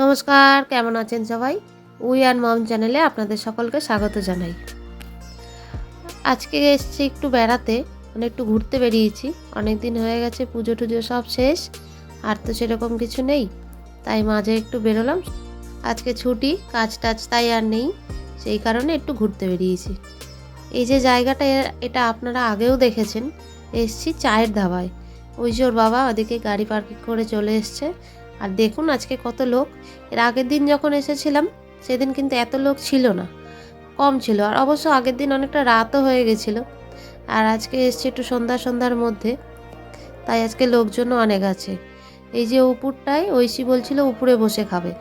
নমস্কার, কেমন আছেন সবাই? উই অ্যান্ড মম চ্যানেলে আপনাদের সকলকে স্বাগত জানাই। আজকে এসছি একটু বেড়াতে মানে একটু ঘুরতে বেরিয়েছি। অনেক দিন হয়ে গেছে, পুজো টুজো সব শেষ, আর তো সেরকম কিছু নেই। তাই মাঝে একটু বেরোলাম। আজকে ছুটি, কাজ টাজ তাই আর নেই। সেই কারণে একটু ঘুরতে বেরিয়েছি। এই যে জায়গাটা, এটা আপনারা আগেও দেখেছেন। এসছি চায়ের ধাবায়। ওই যে ওর বাবা ওদিকে গাড়ি পার্কিং করে চলে এসছে। আর দেখুন আজকে কত লোক। এর আগের দিন যখন এসেছিলাম, সেদিন কিন্তু এত লোক ছিল না, কম ছিল। আর অবশ্য আগের দিন অনেকটা রাতও হয়ে গেছিল। আর আজকে এসছে একটু সন্ধ্যা সন্ধ্যার মধ্যে, তাই আজকে লোকজনও অনেক আছে। এই যে উপরটায় ঐশী বলছিল উপরে বসে খাবে।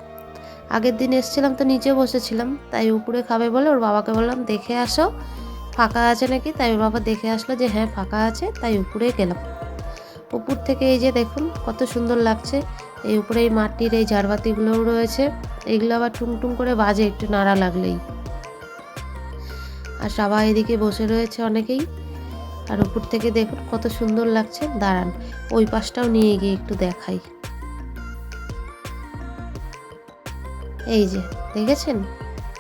আগের দিন এসছিলাম তো নিচে বসেছিলাম, তাই উপরে খাবে বলে ওর বাবাকে বললাম, দেখে আসো, ফাঁকা আছে নাকি? তাই ওর বাবা দেখে আসলো যে হ্যাঁ ফাঁকা আছে, তাই উপরে গেলাম। উপর থেকে এই যে দেখুন, কত সুন্দর লাগছে। এই উপরে এই মাটির এই ঝাড়বাতিগুলোও রয়েছে। এগুলো আবার টুংটুং করে বাজে, একটু নাড়া লাগলেই। আর সবাই এদিকে বসে রয়েছে অনেকেই। আর উপর থেকে দেখুন কত সুন্দর লাগছে। দাঁড়ান, ওই পাশটাও নিয়ে গিয়ে একটু দেখাই। এই যে, দেখেছেন?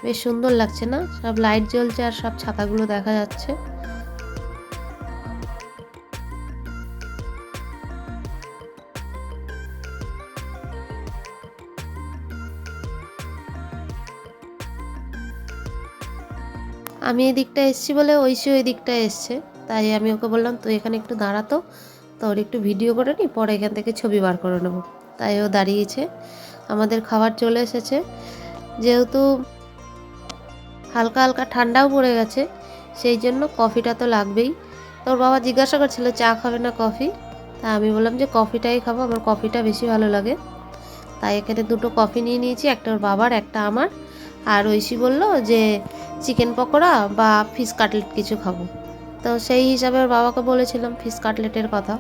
বেশ সুন্দর লাগছে না? সব লাইট জ্বলছে আর সব ছাতাগুলো দেখা যাচ্ছে। আমি এই দিকটা এসছি বলে ঐশী ওই দিকটা এসছে। তাই আমি ওকে বললাম, তুই এখানে একটু দাঁড়াতো তো। ওর একটু ভিডিও করে নি, পরে এখান থেকে ছবি বার করে নেব। তাই ও দাঁড়িয়েছে। আমাদের খাবার চলে এসেছে। যেহেতু হালকা হালকা ঠান্ডাও পড়ে গেছে, সেই জন্য কফিটা তো লাগবেই। তোর বাবা জিজ্ঞাসা করছিল, চা খাবে না কফি? তা আমি বললাম যে, কফিটাই খাব, আমার কফিটা বেশি ভালো লাগে। তাই এখানে দুটো কফি নিয়ে নিয়েছি, একটা ওর বাবার, একটা আমার। আর ঐশী বলল যে, চিকেন পকোড়া বা ফিশ কাটলেট কিছু খাব। তো সেই হিসাবে ওর বাবাকে বলেছিলাম ফিশ কাটলেটের কথা।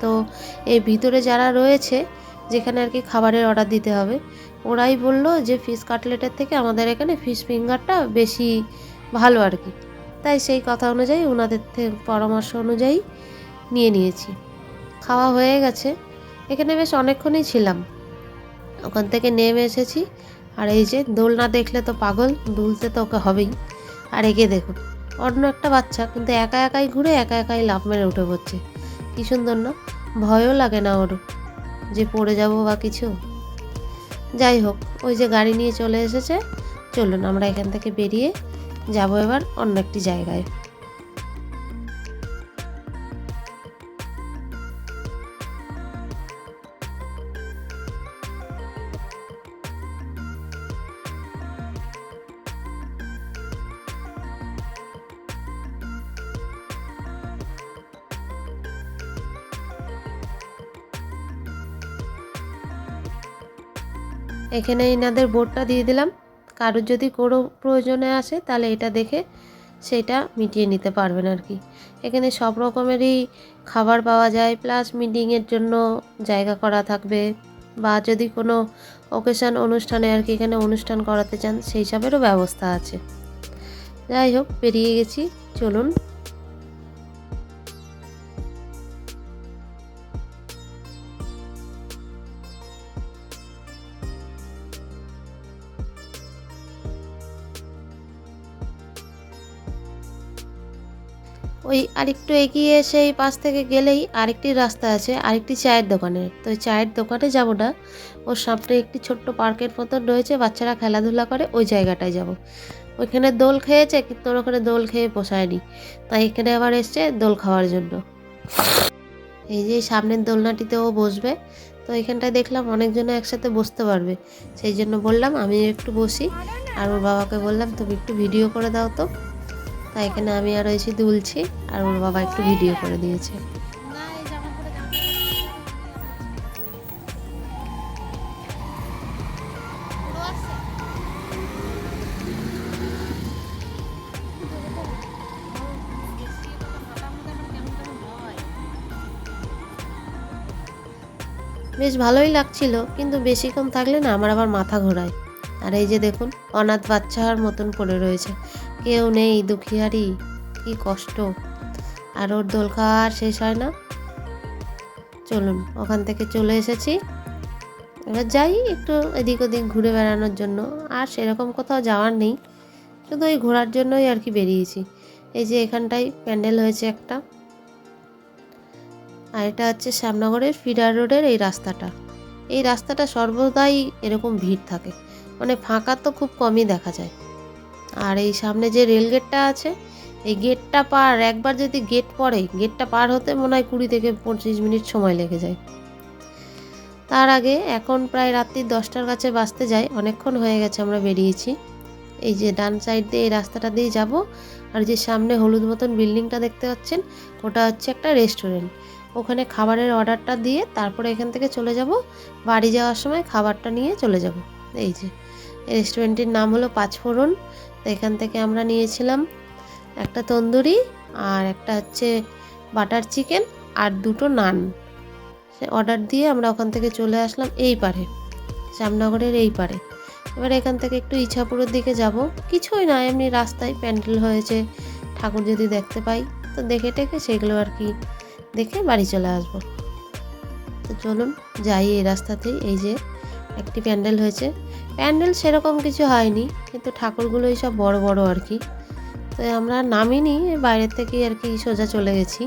তো এই ভিতরে যারা রয়েছে, যেখানে আর কি খাবারের অর্ডার দিতে হবে, ওরাই বলল যে, ফিশ কাটলেটের থেকে আমাদের এখানে ফিশ ফিঙ্গারটা বেশি ভালো আর কি। তাই সেই কথা অনুযায়ী, ওনাদের থেকে পরামর্শ অনুযায়ী নিয়ে নিয়েছি। খাওয়া হয়ে গেছে। এখানে বেশ অনেকক্ষণই ছিলাম। ওখান থেকে নেমে এসেছি। আর এই যে দোল না দেখলে তো পাগল, দুলতে তো ওকে হবেই। আর একে দেখুন, অন্য একটা বাচ্চা, কিন্তু একা একাই ঘুরে একা একাই লাফ মেরে উঠে পড়ছে। কি সুন্দর না? ভয়ও লাগে না ওর যে পড়ে যাব বা কিছু। যাই হোক, ওই যে গাড়ি নিয়ে চলে এসেছে। চলুন, আমরা এখান থেকে বেরিয়ে যাব এবার অন্য একটি জায়গায়। এখানে এনাদের বোর্ডটা দিয়ে দিলাম। কারোর যদি কোনো প্রয়োজনে আসে, তাহলে এটা দেখে সেটা মিটিয়ে নিতে পারবেন আর কি। এখানে সব রকমেরই খাবার পাওয়া যায় প্লাস মিটিংয়ের জন্য জায়গা করা থাকবে বা যদি কোনো ওকেশন অনুষ্ঠানে আর কি এখানে অনুষ্ঠান করাতে চান, সেই হিসাবেরও ব্যবস্থা আছে। যাই হোক, পেরিয়ে গেছি। চলুন ওই আরেকটু এগিয়ে সেই পাশ থেকে গেলেই আরেকটি রাস্তা আছে, আরেকটি চায়ের দোকানের তো ওই চায়ের দোকানে যাব না। ওর সামনে একটি ছোট্ট পার্কের মতন রয়েছে, বাচ্চারা খেলাধুলা করে, ওই জায়গাটায় যাব। ওইখানে দোল খেয়েছে, কিন্তু ওর ওখানে দোল খেয়ে পোষায়নি তাই এখানে আবার এসছে দোল খাওয়ার জন্য। এই যে সামনের দোলনাটিতে ও বসবে। তো এখানটায় দেখলাম অনেকজনে একসাথে বসতে পারবে। সেই জন্য বললাম আমি একটু বসি। আর ওর বাবাকে বললাম, তুমি একটু ভিডিও করে দাও তো। তাই এখানে আমি আর এসে দুলছি আর ওর বাবা একটু ভিডিও করে দিয়েছে। বেশ ভালোই লাগছিল, কিন্তু বেশিক্ষণ থাকলে না আমার আবার মাথা ঘোরায়। আর এই যে দেখুন, অনাথ বাচ্চার মতন পড়ে রয়েছে। কেউ নেই দুঃখিয়ারি কি কষ্ট। আর ওর দোল খাওয়া আর শেষ হয় না? চলুন, ওখান থেকে চলে এসেছি। এবার যাই একটু এদিক ওদিক ঘুরে বেড়ানোর জন্য। আর সেরকম কোথাও যাওয়ার নেই। শুধু ওই ঘোরার জন্যই আর কি বেরিয়েছি। এই যে এখানটায় প্যান্ডেল হয়েছে একটা। আর এটা হচ্ছে শ্যামনগরের ফিডার রোডের এই রাস্তাটা। এই রাস্তাটা সর্বদাই এরকম ভিড় থাকে। মানে ফাঁকা তো খুব কমই দেখা যায়। আর এই সামনে যে রেল গেটটা আছে, এই গেটটা পার, একবার যদি গেট পড়ে গেটটা পার হতে মনে হয় কুড়ি থেকে পঁচিশ মিনিট সময় লেগে যায়। তার আগে এখন প্রায় রাত্রি দশটার কাছে বাঁচতে যায় অনেকক্ষণ হয়ে গেছে আমরা বেরিয়েছি। এই যে ডান সাইড দিয়ে এই রাস্তাটা দিয়ে যাব, আর যে সামনে হলুদ মতন বিল্ডিংটা দেখতে পাচ্ছেন, ওটা হচ্ছে একটা রেস্টুরেন্ট ওখানে খাবারের অর্ডারটা দিয়ে তারপরে এখান থেকে চলে যাব, বাড়ি যাওয়ার সময় খাবারটা নিয়ে চলে যাব। এই যে রেস্টুরেন্টটির নাম হলো পাঁচফোড়ন। এখান থেকে আমরা নিয়েছিলাম একটা তন্দুরি আর একটা হচ্ছে বাটার চিকেন আর দুটো নান। সে অর্ডার দিয়ে আমরা ওখান থেকে চলে আসলাম এই পারে, শ্যামনগরের এই পারে। এবার এখান থেকে একটু ইছাপুরের দিকে যাব। কিছুই না, এমনি রাস্তায় প্যান্ডেল হয়েছে, ঠাকুর যদি দেখতে পাই, তো দেখে টেকে সেগুলো আর কি দেখে বাড়ি চলে আসব। তো চলুন, যাই এই রাস্তাতেই, এই যে একটি প্যান্ডেল হয়েছে। প্যান্ডেল সেরকম কিছু হয়নি, কিন্তু ঠাকুরগুলোই সব বড় বড় আর কি। তো আমরা নামিনি বাইরের থেকেই আর কি সোজা চলে গেছি।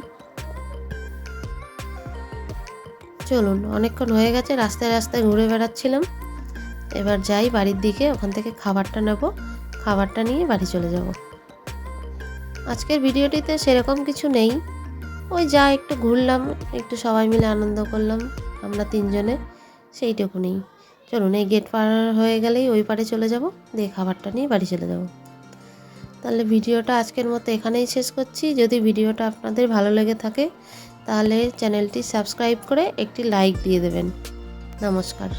চলুন, অনেকক্ষণ হয়ে গেছে, রাস্তায় রাস্তায় ঘুরে বেড়াচ্ছিলাম। এবার যাই বাড়ির দিকে, ওখান থেকে খাবারটা নেব। খাবারটা নিয়ে বাড়ি চলে যাব। আজকের ভিডিওটিতে সেরকম কিছু নেই। ওই যা একটু ঘুরলাম, একটু সবাই মিলে আনন্দ করলাম, আমরা তিনজনে, সেইটুকুনি। চলুন, এই গেট পার হয়ে গেলেই ওই পারে চলে যাব। দিয়ে খাবারটা নিয়ে বাড়ি চলে যাব। তাহলে ভিডিওটা আজকের মতো এখানেই শেষ করছি। যদি ভিডিওটা আপনাদের ভালো লেগে থাকে, তাহলে চ্যানেলটি সাবস্ক্রাইব করে একটি লাইক দিয়ে দেবেন। নমস্কার।